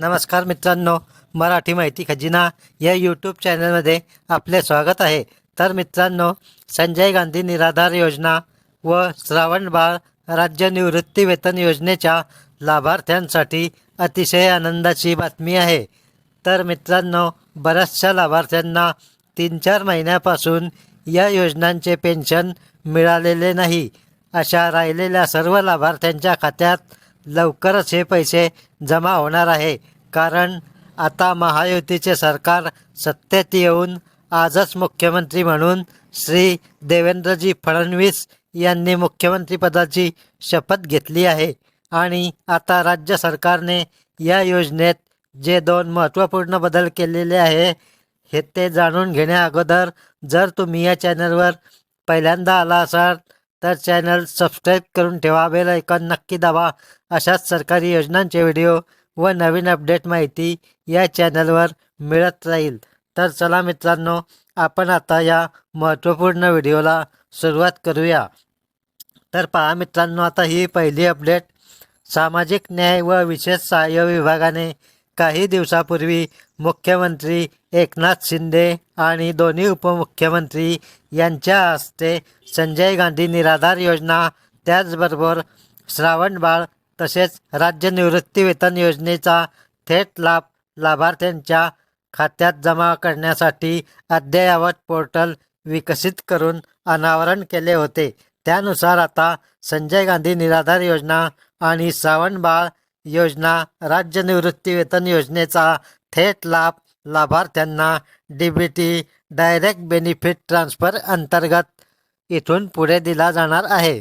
नमस्कार मित्रांनो मराठी माहिती खजिना या यूट्यूब चॅनलमध्ये आपले स्वागत आहे. तर मित्रांनो संजय गांधी निराधार योजना व श्रावणबाळ राज्य निवृत्ती वेतन योजनेच्या लाभार्थ्यांसाठी अतिशय आनंदाची बातमी आहे. तर मित्रांनो बऱ्याचशा लाभार्थ्यांना तीन चार महिन्यापासून या योजनांचे पेन्शन मिळालेले नाही. अशा राहिलेल्या सर्व लाभार्थ्यांच्या खात्यात लवकरच हे पैसे जमा होणार आहे. कारण आता महायुतीचे सरकार सत्तेत येऊन आजच मुख्यमंत्री म्हणून श्री देवेंद्रजी फडणवीस यांनी मुख्यमंत्रीपदाची शपथ घेतली आहे. आणि आता राज्य सरकारने या योजनेत जे दोन महत्त्वपूर्ण बदल केलेले आहे हे ते जाणून घेण्या अगोदर जर तुम्ही या चॅनलवर पहिल्यांदा आला असाल तर चॅनल सबस्क्राईब करून ठेवा बेल ऐकॉन नक्की दाबा. अशाच सरकारी योजनांचे व्हिडिओ व नवीन अपडेट माहिती या चॅनलवर मिळत राहील. तर चला मित्रांनो आपण आता या महत्त्वपूर्ण व्हिडिओला सुरुवात करूया. तर पहा मित्रांनो आता ही पहिली अपडेट. सामाजिक न्याय व विशेष सहाय्य विभागाने काही दिवसापूर्वी मुख्यमंत्री एकनाथ शिंदे आणि दोन्ही उपमुख्यमंत्री यांच्या हस्ते संजय गांधी निराधार योजना त्याचबरोबर श्रावणबाळ तसेच राज्य निवृत्तीवेतन योजनेचा थेट लाभ लाभार्थ्यांच्या खात्यात जमा करण्यासाठी अद्ययावत पोर्टल विकसित करून अनावरण केले होते. त्यानुसार आता संजय गांधी निराधार योजना आणि श्रावणबाळ योजना राज्य निवृत्ती वेतन योजनेचा थेट लाभ लाभार्थ्यांना D B T direct benefit transfer अंतर्गत इथून पुढे दिला जाणार आहे.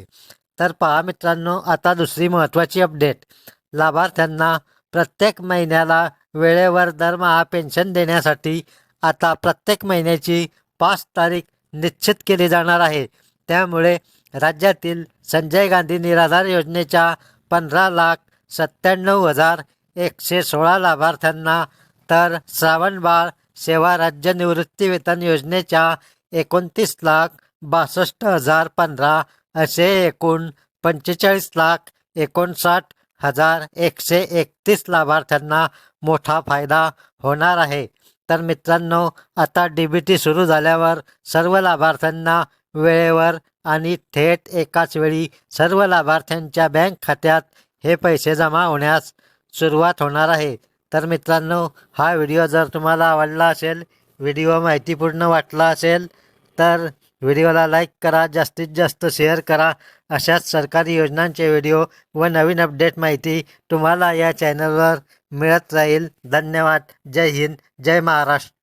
तर पहा मित्रांनो आता दुसरी महत्त्वाची अपडेट लाभार्थ्यांना प्रत्येक महिन्याला वेळेवर दरमहा पेन्शन देण्यासाठी आता प्रत्येक महिन्याची पाच तारीख निश्चित केली जाणार आहे. त्यामुळे राज्यातील संजय गांधी निराधार योजनेच्या पंधरा लाख सत्त्याण्णव हजार एकशे सोळा लाभार्थ्यांना तर श्रावणबाळ सेवा राज्य निवृत्ती वेतन योजनेच्या एकोणतीस लाख बासष्ट हजार पंधरा असे एकूण पंचेचाळीस लाख एकोणसाठ हजार एकशे एकतीस लाभार्थ्यांना मोठा फायदा होणार आहे. तर मित्रांनो आता डी बी टी सुरू झाल्यावर सर्व लाभार्थ्यांना वेळेवर आणि थेट एकाच वेळी सर्व लाभार्थ्यांच्या बँक खात्यात हे पैसे जमा होण्यास सुरुवात होणार आहे. तर मित्रांनो हा व्हिडिओ जर तुम्हाला आवडला असेल व्हिडिओ माहितीपूर्ण वाटला असेल तर व्हिडिओला लाईक करा जास्तीत जास्त शेअर करा. अशाच सरकारी योजनांचे व्हिडिओ व नवीन अपडेट माहिती तुम्हाला या चॅनलवर मिळत राहील. धन्यवाद. जय हिंद. जय महाराष्ट्र.